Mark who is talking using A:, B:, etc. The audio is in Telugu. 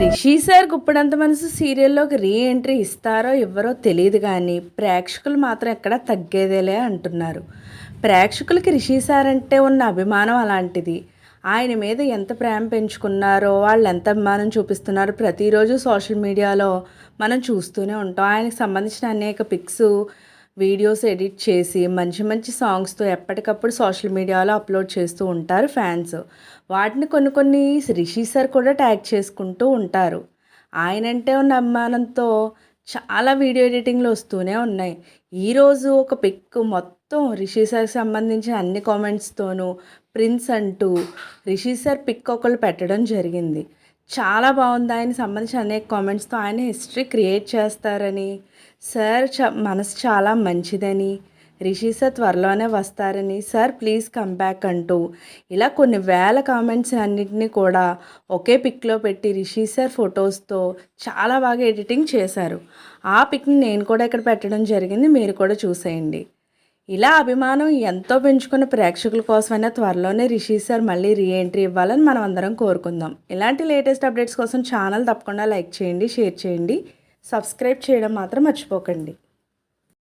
A: రిషి సార్ గుప్పడంత మనసు సీరియల్లోకి రీ ఎంట్రీ ఇస్తారో ఇవ్వరో తెలియదు కానీ ప్రేక్షకులు మాత్రం ఎక్కడ తగ్గేదేలే అంటున్నారు. ప్రేక్షకులకి రిషి సార్ అంటే ఉన్న అభిమానం అలాంటిది. ఆయన మీద ఎంత ప్రేమ పెంచుకున్నారో వాళ్ళు ఎంత అభిమానం చూపిస్తున్నారో ప్రతిరోజు సోషల్ మీడియాలో మనం చూస్తూనే ఉంటాం. ఆయనకు సంబంధించిన అనేక పిక్స్ వీడియోస్ ఎడిట్ చేసి మంచి మంచి సాంగ్స్తో ఎప్పటికప్పుడు సోషల్ మీడియాలో అప్లోడ్ చేస్తూ ఉంటారు ఫ్యాన్స్. వాటిని కొన్ని కొన్ని రిషి సార్ కూడా ట్యాగ్ చేసుకుంటూ ఉంటారు. ఆయనంటే ఉన్న అభిమానంతో చాలా వీడియో ఎడిటింగ్లు వస్తూనే ఉన్నాయి. ఈరోజు ఒక పిక్ మొత్తం మొత్తం రిషి సార్కి సంబంధించిన అన్ని కామెంట్స్తోనూ ప్రిన్స్ అంటూ రిషి సార్ పిక్ ఒకళ్ళు పెట్టడం జరిగింది. చాలా బాగుంది. ఆయన సంబంధించిన అనేక కామెంట్స్తో ఆయన హిస్టరీ క్రియేట్ చేస్తారని. సార్ చ మనసు చాలా మంచిదని. రిషి సార్ త్వరలోనే వస్తారని. సార్ ప్లీజ్ కమ్ బ్యాక్ అంటూ ఇలా కొన్ని వేల కామెంట్స్ అన్నింటినీ కూడా ఒకే పిక్లో పెట్టి రిషి సార్ ఫొటోస్తో చాలా బాగా ఎడిటింగ్ చేశారు. ఆ పిక్ని నేను కూడా ఇక్కడ పెట్టడం జరిగింది. మీరు కూడా చూసేయండి. ఇలా అభిమానం ఎంతో పెంచుకున్న ప్రేక్షకుల కోసమైనా త్వరలోనే రిషి సార్ మళ్ళీ రీ ఎంట్రీ ఇవ్వాలని మనం అందరం కోరుకుందాం. ఇలాంటి లేటెస్ట్ అప్డేట్స్ కోసం ఛానల్ తప్పకుండా లైక్ చేయండి షేర్ చేయండి. సబ్స్క్రైబ్ చేయడం మాత్రం మర్చిపోకండి.